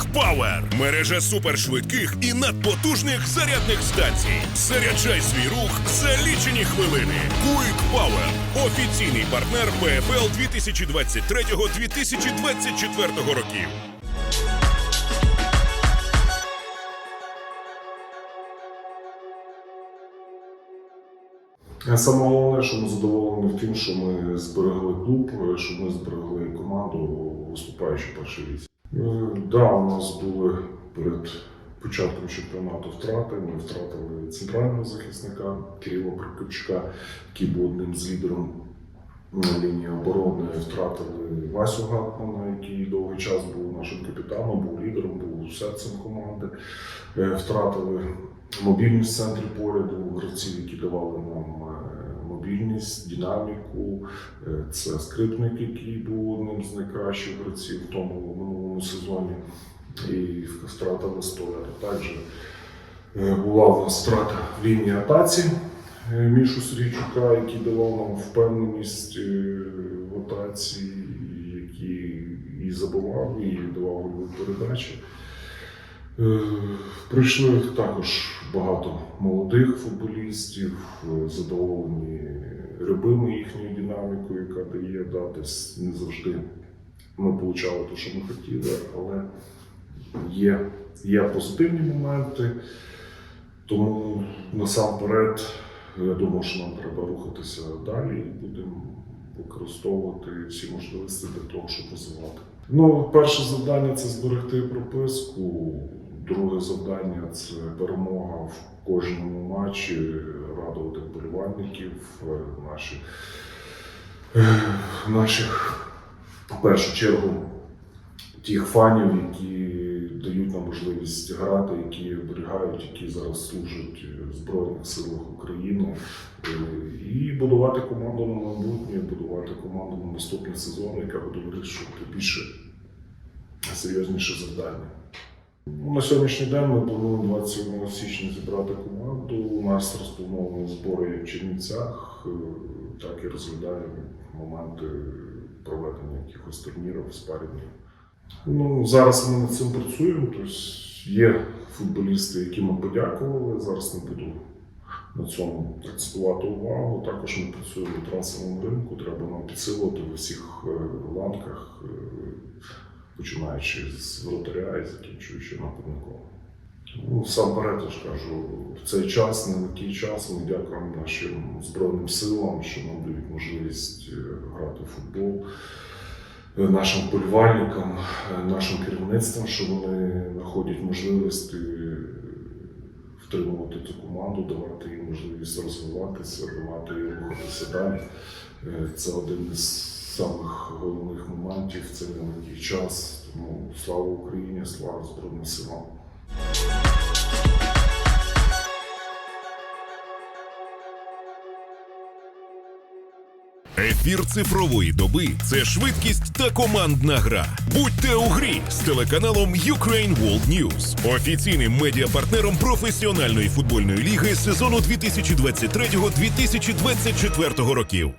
Quick Power – мережа супершвидких і надпотужних зарядних станцій. Заряджай свій рух за лічені хвилини. Quick Power – офіційний партнер ПФЛ 2023-2024 років. Саме головне, що ми задоволені тим, що ми зберегли клуб, що ми зберегли команду, виступаючи в першій лізі. Е, Да, у нас були перед початком чемпіонату втрати. Ми втратили центрального захисника Кирила Прокопчука, який був одним з лідерів лінії оборони. Втратили Васю Гатмана, який довгий час був нашим капітаном, був лідером, був серцем команди. Е, Втратили мобільність в центрі поряду, гравців, які давали нам е, мобільність, динаміку. Е, Це скрипник, який був одним з найкращих гравців в тому минулому сезоні. І втратили столяра. Також е, була в нас втрата в лінії атаці е, Мішу Срійчука, який давав нам впевненість в атаці, який і забивав, і давав передачі. Прийшли також багато молодих футболістів, задоволені рибими їхньою динамікою, яка дає датись не завжди. Ми отримали те, що ми хотіли, але є, є позитивні моменти. Тому насамперед, я думаю, що нам треба рухатися далі і будемо використовувати всі можливості для того, щоб розвивати. Ну, перше завдання це зберегти прописку. Друге завдання це перемога в кожному матчі, радувати вболівальників, е, наші, е, наших, в першу чергу, тих фанів, які дають нам можливість грати, які оберігають, які зараз служать в Збройних силах України, Е, і будувати команду на майбутнє, будувати команду на наступний сезон, яка буде вирішувати більше серйозніше завдання. Ну, На сьогоднішній день ми плануємо 27 січня зібрати команду. У нас розплановані збори в Чернівцях, е, так і розглядаємо моменти проведення якихось турнірів, спарінгів. Ну, зараз ми над цим працюємо. Тобто є футболісти, які ми подякували. Зараз не буду на цьому акцентувати увагу. Також ми працюємо по трансферному ринку. Треба нам підсилити в усіх е, ланках, е, починаючи з вратаря і закінчуючи нападником. Ну, сам перед, я ж кажу, в цей час, не такий час, ми дякуємо нашим Збройним силам, що нам дають можливість е, грати в футбол, е, нашим вболівальникам, е, нашим керівництвам, що вони знаходять можливості е, втримувати цю команду, давати їм можливість розвиватися, давати їм рухатися далі. Це один із самих головних в цей нелегкий час. Тому слава Україні, слава Збройним силам. Ефір цифрової доби це швидкість та командна гра. Будьте у грі з телеканалом Ukraine World News, офіційним медіапартнером професіональної футбольної ліги сезону 2023-2024 років.